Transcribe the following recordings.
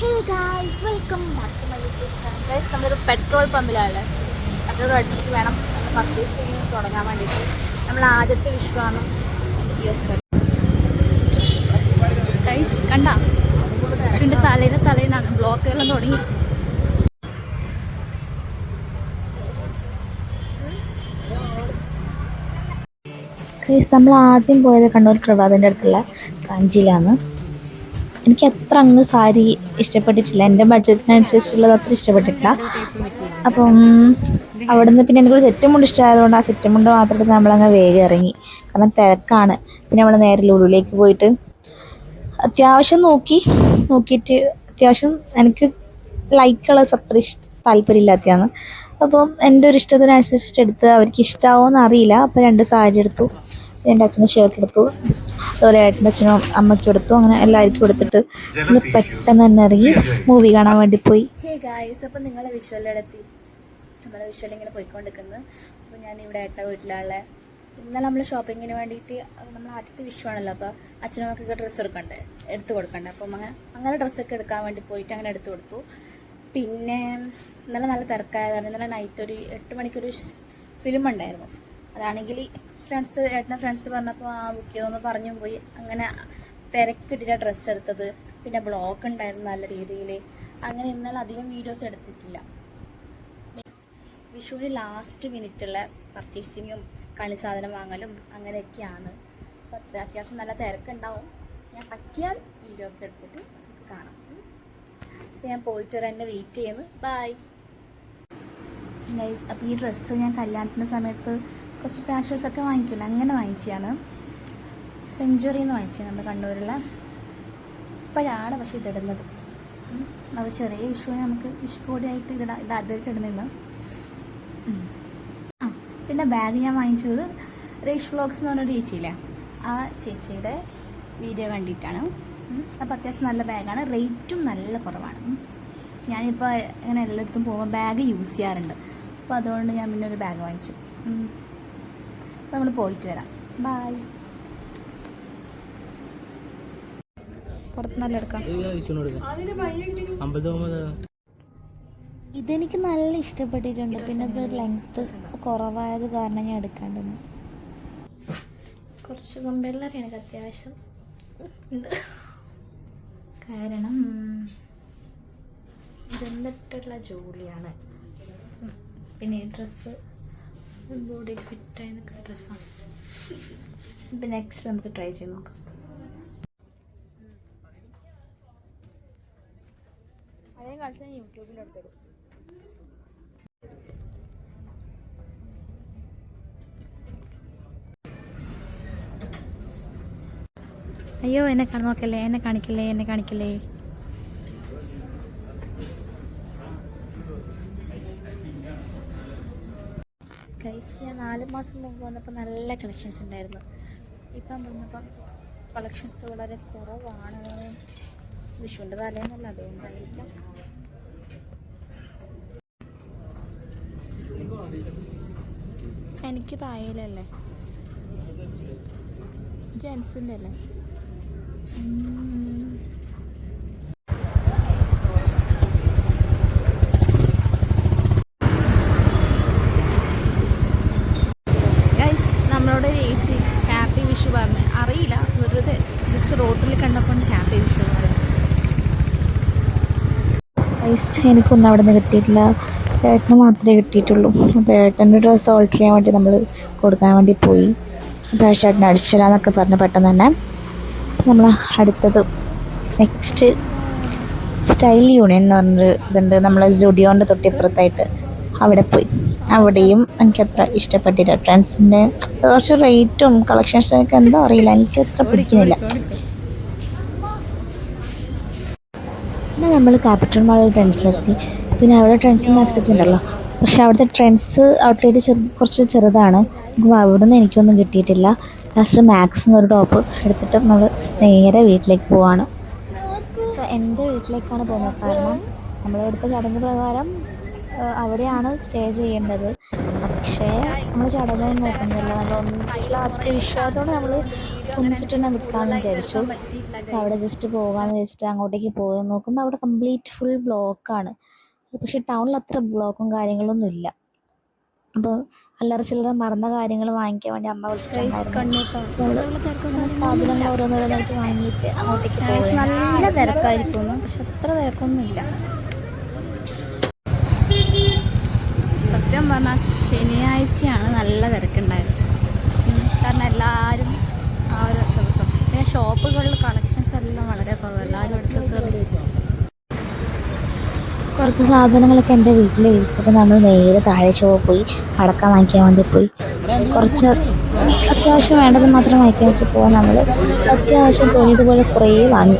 Hey guys welcome back to my YouTube channel guys നമ്മളൊരു petrol പമ്പിലാണ് petrol അടിച്ചിട്ട് വേണം നമ്മൾ പർച്ചേസ് ചെയ്യാൻ തുടങ്ങാൻ വേണ്ടിയിട്ട്. നമ്മൾ ആദ്യത്തെ വിശ്വാസം ഗൈസ് കണ്ട? വിഷുവിന്റെ തലേന്ന് തലേന്നാണ്. ബ്ലോക്കുകളും തുടങ്ങി. ഗൈസ് നമ്മൾ ആദ്യം പോയത് കണ്ണൂർ പ്രഭാതിന്റെ അടുത്തുള്ള കാഞ്ചിയിലാണ്. എനിക്ക് അത്ര അങ്ങ് സാരി ഇഷ്ടപ്പെട്ടിട്ടില്ല. എന്റെ ബഡ്ജറ്റിനനുസരിച്ചുള്ളത് അത്ര ഇഷ്ടപ്പെട്ടിട്ടില്ല. അപ്പം അവിടുന്ന് പിന്നെ എനിക്ക് സെറ്റും മുണ്ട് ഇഷ്ടമായതുകൊണ്ട് ആ സെറ്റും മുണ്ട് മാത്രം നമ്മളങ്ങ് വേഗം ഇറങ്ങി. കാരണം തിരക്കാണ്. പിന്നെ നമ്മൾ നേരെ ലുലുവിലേക്ക് പോയിട്ട് അത്യാവശ്യം നോക്കി നോക്കിയിട്ട് അത്യാവശ്യം എനിക്ക് ലൈക്ക് കളേഴ്സ് അത്ര ഇഷ്ട താല്പര്യമില്ലാത്തതാണ്. അപ്പം എന്റെ ഒരു ഇഷ്ടത്തിനനുസരിച്ചിട്ട് എടുത്ത് അവർക്ക് എന്ന് അറിയില്ല. അപ്പോൾ രണ്ട് സാരി എടുത്തു. എന്റെ അച്ഛന്റെ ഷർട്ട് എടുത്തു. ഏട്ടന്റെ അച്ഛനും അമ്മയ്ക്ക് കൊടുത്തു. അങ്ങനെ എല്ലാവർക്കും കൊടുത്തിട്ട് ഇന്ന് പെട്ടെന്ന് തന്നെ ഇറങ്ങി മൂവി കാണാൻ വേണ്ടി പോയി. ഹേ ഗായ്സ് അപ്പം നിങ്ങളെ വിഷ്വലെടുത്തി നമ്മളെ വിഷ്വൽ ഇങ്ങനെ പോയിക്കൊണ്ടിരിക്കുന്നത് അപ്പോൾ ഞാൻ ഇവിടെ ഏട്ട വീട്ടിലുള്ള. ഇന്നലെ നമ്മൾ ഷോപ്പിങ്ങിന് വേണ്ടിയിട്ട് നമ്മൾ ആദ്യത്തെ വിഷുവാണല്ലോ അപ്പോൾ അച്ഛനും അമ്മക്കൊക്കെ ഡ്രസ്സ് എടുക്കണ്ടേ? എടുത്തു കൊടുക്കണ്ടേ? അപ്പം അങ്ങനെ അങ്ങനെ ഡ്രസ്സൊക്കെ എടുക്കാൻ വേണ്ടി പോയിട്ട് അങ്ങനെ എടുത്തു കൊടുത്തു. പിന്നെ ഇന്നലെ നല്ല തിരക്കായതാണ്. ഇന്നലെ നൈറ്റ് ഒരു എട്ട് മണിക്കൊരു ഫിലിം ഉണ്ടായിരുന്നു. അതാണെങ്കിൽ ഫ്രണ്ട്സ് ഏട്ടന്റെ ഫ്രണ്ട്സ് പറഞ്ഞപ്പോൾ ആ ബുക്ക് ചെയ്തെന്ന് പറഞ്ഞു പോയി. അങ്ങനെ തിരക്കിട്ടില്ല ഡ്രസ്സ് എടുത്തത്. പിന്നെ ബ്ലോക്ക് ഉണ്ടായിരുന്നു നല്ല രീതിയിൽ അങ്ങനെ ഇന്നലെ അധികം വീഡിയോസ് എടുത്തിട്ടില്ല. വിഷുവിന് ലാസ്റ്റ് മിനിറ്റുള്ള പർച്ചേസിങ്ങും കളി സാധനം വാങ്ങലും അങ്ങനെയൊക്കെയാണ്. അപ്പോൾ അത്ര അത്യാവശ്യം നല്ല തിരക്കുണ്ടാവും. ഞാൻ പറ്റിയാൽ വീഡിയോ ഒക്കെ എടുത്തിട്ട് കാണാം. ഞാൻ പോയിട്ട് വരാൻ എന്നെ വെയിറ്റ് ചെയ്യുന്നു. ബായ് അപ്പോൾ ഈ ഡ്രസ്സ് ഞാൻ കല്യാണത്തിന്റെ സമയത്ത് കുറച്ച് കാഷ്വൽസ് ഒക്കെ വാങ്ങിക്കില്ല അങ്ങനെ വാങ്ങിച്ചതാണ്. സെഞ്ചുറി എന്ന് വാങ്ങിച്ചത് നമ്മുടെ കണ്ണൂരിലെ ഇപ്പോഴാണ് പക്ഷെ ഇതിടുന്നത്. അത് ചെറിയ വിഷുവിന് നമുക്ക് വിഷുക്കോടിയായിട്ട് ഇതിടാം ഇത് ഇടുന്നില്ല ഉം. ആ പിന്നെ ബാഗ് ഞാൻ വാങ്ങിച്ചത് റേഷ് വ്ളോഗ്സ് എന്ന് പറഞ്ഞൊരു ചേച്ചിയില്ലേ? ആ ചേച്ചിയുടെ വീഡിയോ കണ്ടിട്ടാണ്. അപ്പോൾ അത്യാവശ്യം നല്ല ബാഗാണ് റേറ്റും നല്ല കുറവാണ്. ഞാനിപ്പോൾ ഇങ്ങനെ എല്ലായിടത്തും പോകുമ്പോൾ ബാഗ് യൂസ് ചെയ്യാറുണ്ട്. അപ്പോൾ അതുകൊണ്ട് ഞാൻ പിന്നെ ഒരു ബാഗ് വാങ്ങിച്ചു. നമ്മൾ പോയിട്ട് വരാം. ബായ് പുറത്ത് നല്ല എടുക്കാം. ഇതെനിക്ക് നല്ല ഇഷ്ടപ്പെട്ടിട്ടുണ്ട്. പിന്നെ ഇത് ലെങ്ത്ത് കുറവായത് കാരണം ഞാൻ എടുക്കാണ്ടെന്ന് കുറച്ച് കൊമ്പെല്ലാറി എനിക്ക് അത്യാവശ്യം. കാരണം ഇതെന്നിട്ടുള്ള ജോലിയാണ്. പിന്നെ ഈ ഡ്രസ്സ് ബോഡിയിൽ ഫിറ്റായി നിൽക്കുന്ന ഡ്രസ്സാണ്. ഇപ്പം നെക്സ്റ്റ് നമുക്ക് ട്രൈ ചെയ്ത് നോക്കാം. അതേ കളിച്ച് ഞാൻ യൂട്യൂബിലെടുത്തെടുക്കും അയ്യോ എന്നെ നോക്കല്ലേ എന്നെ കാണിക്കല്ലേ എന്നെ കാണിക്കല്ലേ ഗൈസ് ഞാൻ നാല് മാസം മുമ്പ് വന്നപ്പോൾ നല്ല കളക്ഷൻസ് ഉണ്ടായിരുന്നു. ഇപ്പം വന്നപ്പം കളക്ഷൻസ് വളരെ കുറവാണ്. വിഷുവിന്റെ തലേന്നല്ല അതുകൊണ്ടായിരിക്കാം. എനിക്ക് താഴേലല്ലേ ജെൻസിന്റെ അല്ലേ ഉം. ഗൈസ് നമ്മളോട് ഒരു ചേച്ചി ഹാപ്പി വിഷു പറഞ്ഞു അറിയില്ല വെറുതെ ജസ്റ്റ് റോഡിൽ കണ്ടപ്പോൾ ഹാപ്പി വിഷു എന്ന് പറഞ്ഞു ഗൈസ് എനിക്കൊന്നും അവിടെ നിന്ന് കിട്ടിയിട്ടില്ല. ഏട്ടന് മാത്രമേ കിട്ടിയിട്ടുള്ളൂ. അപ്പോൾ ഏട്ടന്റെ ഡ്രസ്സ് ഓൾട്ടർ ചെയ്യാൻ വേണ്ടി നമ്മൾ കൊടുക്കാൻ വേണ്ടി പോയി. അപ്പോൾ ചേട്ടൻ അടിച്ചിടാന്നൊക്കെ പറഞ്ഞ് പെട്ടെന്ന് തന്നെ നമ്മൾ അടുത്തത് നെക്സ്റ്റ് സ്റ്റൈൽ യൂണിയൻ എന്ന് പറഞ്ഞൊരു ഇതുണ്ട്. നമ്മളെ സ്റ്റുഡിയോന്റെ തൊട്ടിപ്പുറത്തായിട്ട് അവിടെ പോയി. അവിടെയും എനിക്ക് അത്ര ഇഷ്ടപ്പെട്ടില്ല. ട്രെൻഡ്സിന്റെ കുറച്ച് റേറ്റും കളക്ഷൻസും ഒക്കെ എന്തോ അറിയില്ല. എനിക്ക് അത്ര പിടിക്കുന്നില്ല പിന്നെ നമ്മൾ ക്യാപിറ്റൽ മാളിൽ ട്രെൻഡ്സിലെത്തി പിന്നെ അവിടെ ട്രെൻഡ്സ് മാക്സൊക്കെ ഉണ്ടല്ലോ പക്ഷേ അവിടുത്തെ ട്രെൻഡ്സ് ഔട്ട്ലെറ്റ് ചെറു കുറച്ച് ചെറുതാണ്. അവിടെ നിന്ന് എനിക്കൊന്നും കിട്ടിയിട്ടില്ല. ലാസ്റ്റ് മാക്സ് എന്നൊരു ടോപ്പ് എടുത്തിട്ട് നമ്മൾ നേരെ വീട്ടിലേക്ക് പോവാണ്. എന്റെ വീട്ടിലേക്കാണ് പോകുന്നത്. കാരണം നമ്മളെടുത്ത ചടങ്ങ് പ്രകാരം അവിടെയാണ് സ്റ്റേ ചെയ്യേണ്ടത്. പക്ഷേ നമ്മൾ ചടങ്ങൊന്നും നോക്കുന്നില്ല നമ്മൾ ഒന്നിച്ചിട്ടുള്ള ആത്മവിശ്വാസത്തോടെ നമ്മൾ ഒന്നിച്ചിട്ട് നിൽക്കാമെന്ന് വിചാരിച്ചു. അവിടെ ജസ്റ്റ് പോകാമെന്ന് വെച്ചിട്ട് അങ്ങോട്ടേക്ക് പോയി നോക്കുമ്പോൾ അവിടെ കംപ്ലീറ്റ് ഫുൾ ബ്ലോക്കാണ്. പക്ഷേ ടൗണിൽ അത്ര ബ്ലോക്കും കാര്യങ്ങളൊന്നും ഇല്ല. അപ്പോൾ അല്ലറ ചില്ലറ മറന്ന കാര്യങ്ങൾ വാങ്ങിക്കാൻ വേണ്ടി അമ്മ വിളിച്ചിട്ടുണ്ടായിരുന്നു. സാധനങ്ങൾ ഓരോന്നോരോന്നായിട്ട് വാങ്ങിയിട്ട് അങ്ങോട്ടേക്ക് നല്ല തിരക്കായിരിക്കും പക്ഷെ അത്ര തിരക്കൊന്നുമില്ല. സത്യം പറഞ്ഞാൽ ശനിയാഴ്ചയാണ് നല്ല തിരക്കുണ്ടായത്. കാരണം എല്ലാവരും ആ ഒരു ദിവസം പിന്നെ ഷോപ്പുകളിൽ കളക്ഷൻസ് എല്ലാം വളരെ കുറവ് എല്ലാവരും എടുത്ത് കുറച്ച് സാധനങ്ങളൊക്കെ എന്റെ വീട്ടിൽ വിളിച്ചിട്ട് നമ്മൾ നേരെ താഴെ ചുവ പോയി കടക്കാൻ വാങ്ങിക്കാൻ വേണ്ടി പോയി കുറച്ച് അത്യാവശ്യം വേണ്ടത് മാത്രം വാങ്ങിക്കാൻ വെച്ച് പോകാൻ നമ്മൾ അത്യാവശ്യം തോന്നിയതുപോലെ കുറേ വാങ്ങി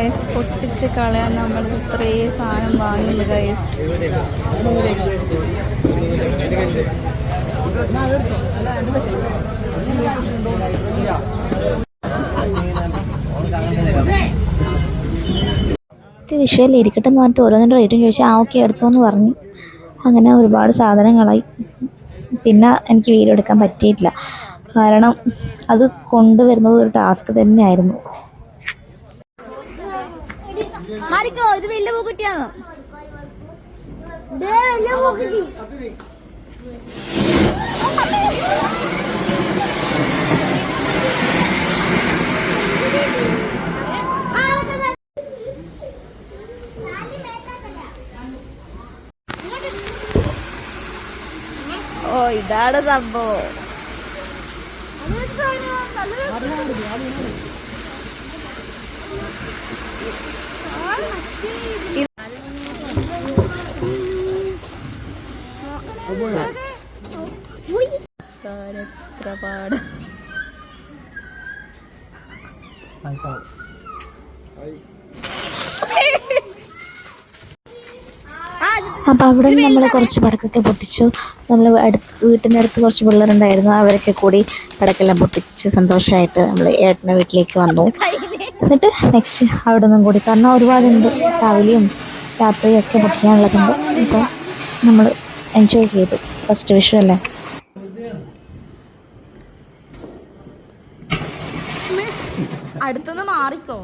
ഗൈസ് പൊട്ടിച്ച് കളയാൻ നമ്മൾ ഇത്രയും സാധനം വാങ്ങുന്നു ഗൈസ് വിഷയമല്ല ഇരിക്കട്ടെ എന്ന് പറഞ്ഞിട്ട് ഓരോന്നിന്റെ റേറ്റും ചോദിച്ചാൽ ആ ഓക്കെ എടുത്തോന്ന് പറഞ്ഞു. അങ്ങനെ ഒരുപാട് സാധനങ്ങളായി. പിന്നെ എനിക്ക് വീഡിയോ എടുക്കാൻ പറ്റിയിട്ടില്ല. കാരണം അത് കൊണ്ടുവരുന്നത് ഒരു ടാസ്ക് തന്നെയായിരുന്നു മാറിക്കോ ഇത് വലിയ പൂക്കുട്ടിയാണ്? ഓ ഇതാണ് സംഭവം. പാട്. അപ്പൊ അവിടെ നിന്ന് നമ്മൾ കുറച്ച് പടക്കൊക്കെ പൊട്ടിച്ചു. നമ്മൾ അടുത്ത് വീട്ടിന്റെ അടുത്ത് കുറച്ച് പിള്ളേരുണ്ടായിരുന്നു. അവരൊക്കെ കൂടി പടക്കെല്ലാം പൊട്ടിച്ച് സന്തോഷമായിട്ട് നമ്മൾ ഏട്ടന്റെ വീട്ടിലേക്ക് വന്നു. എന്നിട്ട് നെക്സ്റ്റ് അവിടെ നിന്നും കൂടി. കാരണം ഒരുപാടുണ്ട്. രാവിലെയും രാത്രിയും ഒക്കെ പൊട്ടിക്കാനുള്ളതുണ്ട്. അപ്പോൾ നമ്മൾ എൻജോയ് ചെയ്തു. ഫസ്റ്റ് വിഷു അല്ലേ? അടുത്തുനിന്ന് മാറിക്കോ.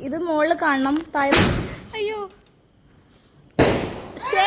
ഇത് മുകളിൽ കാണണം താഴെ അയ്യോ ശേ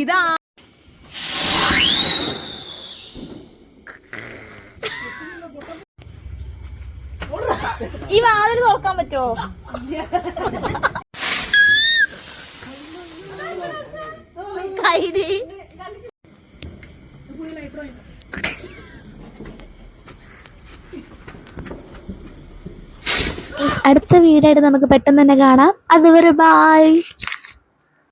ഇതാ. ഈ വാതിൽ തുറക്കാൻ പറ്റുമോ? കൈതി അടുത്ത വീടായിട്ട് നമുക്ക് പെട്ടെന്ന് തന്നെ കാണാം. അതുവരെ ബായ്